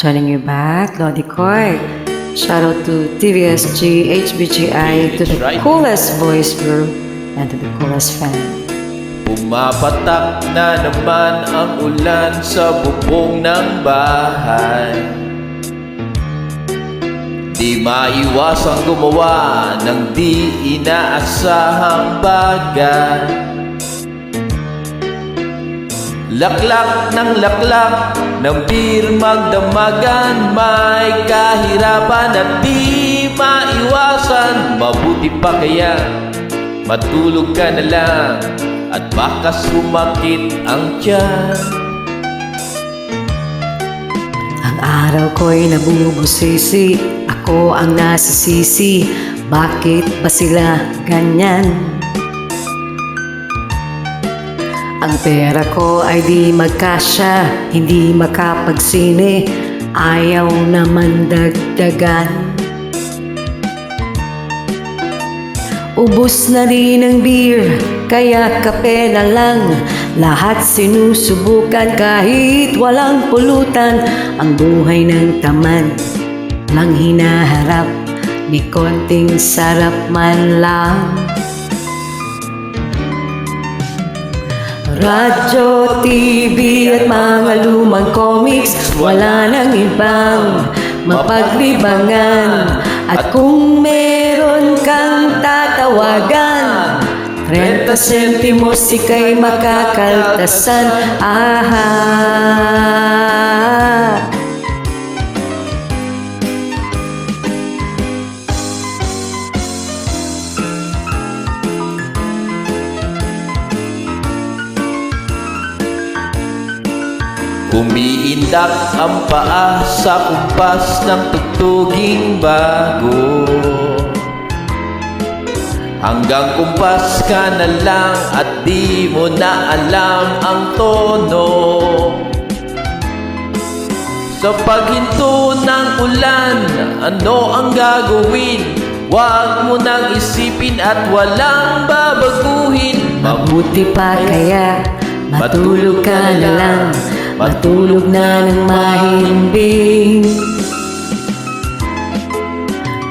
Joining you back, Lodi Coy. Shout out to TVSG, HBGI, to the Right. coolest voice group, and to the coolest fan. Pumapatak na naman ang ulan sa bubong ng bahay Di maiwasang gumawa ng di inaasahang bagay Laklak ng laklak ng beer magdamagan May kahirapan at di maiwasan Mabuti pa kaya matulog ka na lang At baka sumakit ang tiyan Ang araw ko'y nabubusisi, ako ang nasisisi. Bakit ba sila ganyan? Ang pera ko ay di magkasya, hindi makapagsine, ayaw naman dagdagan. Ubus na rin ang beer, kaya kape na lang. Lahat sinusubukan kahit walang pulutan. Ang buhay ng tamad lang hinaharap, ni konting sarap man lang. Radyo, TV at mga lumang comics Wala nang ibang mapaglibangan. At kung meron kang tatawagan 30 sentimos ika'y makakaltasan Aha Umiindak ang paa sa kumpas ng tugtuging bago. Hanggang kumpas ka na lang at di mo na alam ang tono. Sa paghinto ng ulan, ano ang gagawin? Huwag mo nang isipin at walang babaguhin. Mabuti pa kaya matulog ka na lang Matulog na ng mahimbing.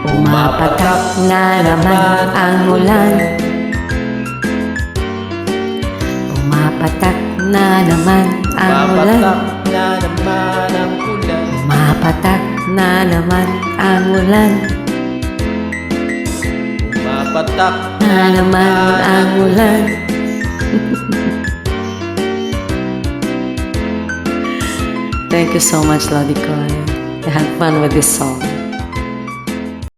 Pumapatak na naman ang ulan. Pumapatak na naman ang ulan. Papatak na naman ang ulan. Pumapatak na naman ang ulan Thank you so much, Lodi Koy. I had fun with this song.